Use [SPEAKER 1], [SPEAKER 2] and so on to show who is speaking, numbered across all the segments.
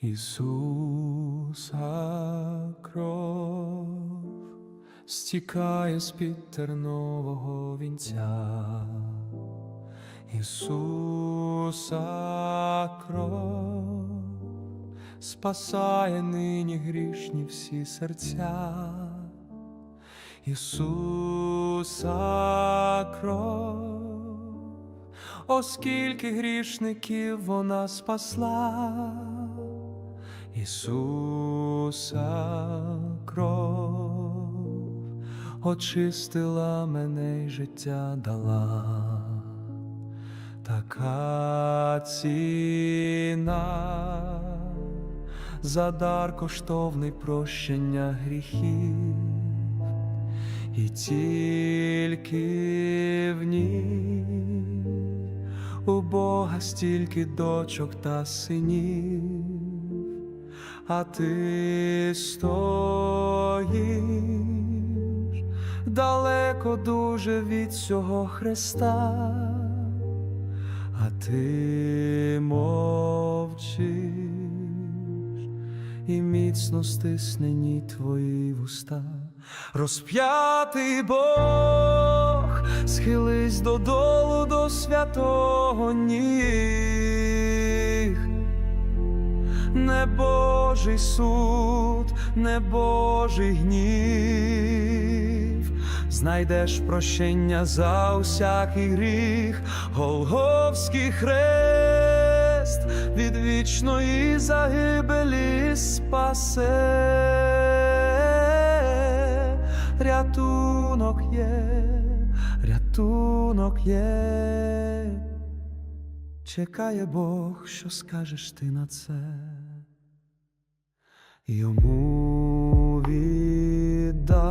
[SPEAKER 1] Ісуса кров стікає з-під тернового вінця. Ісуса кров спасає нині грішні всі серця. Ісуса кров, оскільки грішників вона спасла, Ісуса кров очистила мене й життя дала, така ціна за дар коштовний прощення гріхів. І тільки в ній у Бога стільки дочок та синів, а ти стоїш далеко дуже від цього Христа, а ти мовчиш і міцно стиснені твої вуста. Розп'ятий Бог, схились додолу до святого ніг. Не Божий суд, не Божий гнів, знайдеш прощення за усякий гріх, Голговський хрест від вічної загибелі спасе, рятунок є, рятунок є. Чекає Бог, що скажеш ти на це, йому віддай.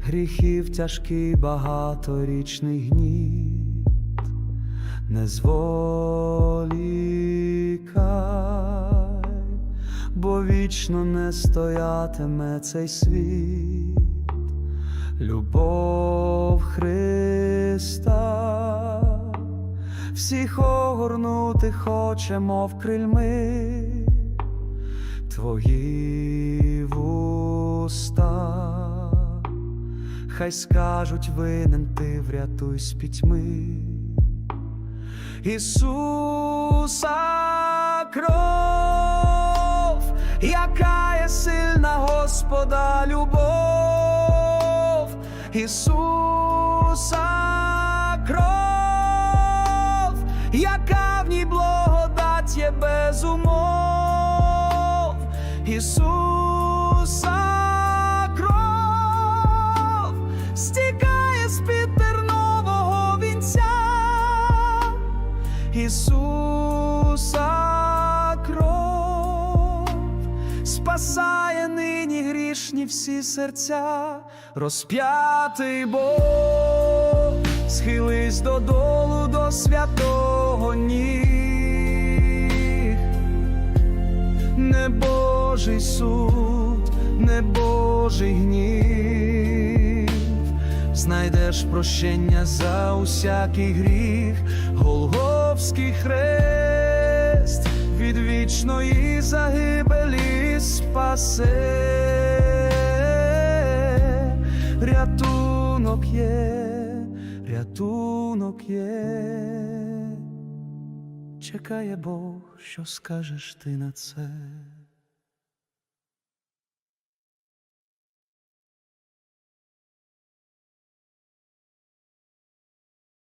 [SPEAKER 1] Гріхів тяжкий багаторічний гніт, не зволікай, бо вічно не стоятиме цей світ, любов Христа. Всіх огорнути хоче, мов крильми, твої вуста, хай скажуть винен ти врятуй з пітьми. Ісуса кров, яка є сильна Господа любов, Ісуса кров, яка в ній благодать є без умов, Ісуса кров, стікає з-під тернового вінця. Ісуса кров спасає нині грішні всі серця, розп'ятий Бог, схились додолу до святого ніг. Не Божий суд, не Божий гнів, знайдеш прощення за усякий гріх, Голговський хрест від вічної загибелі спасе, рятунок є, рятунок є. Чекає Бог, що скажеш ти на це.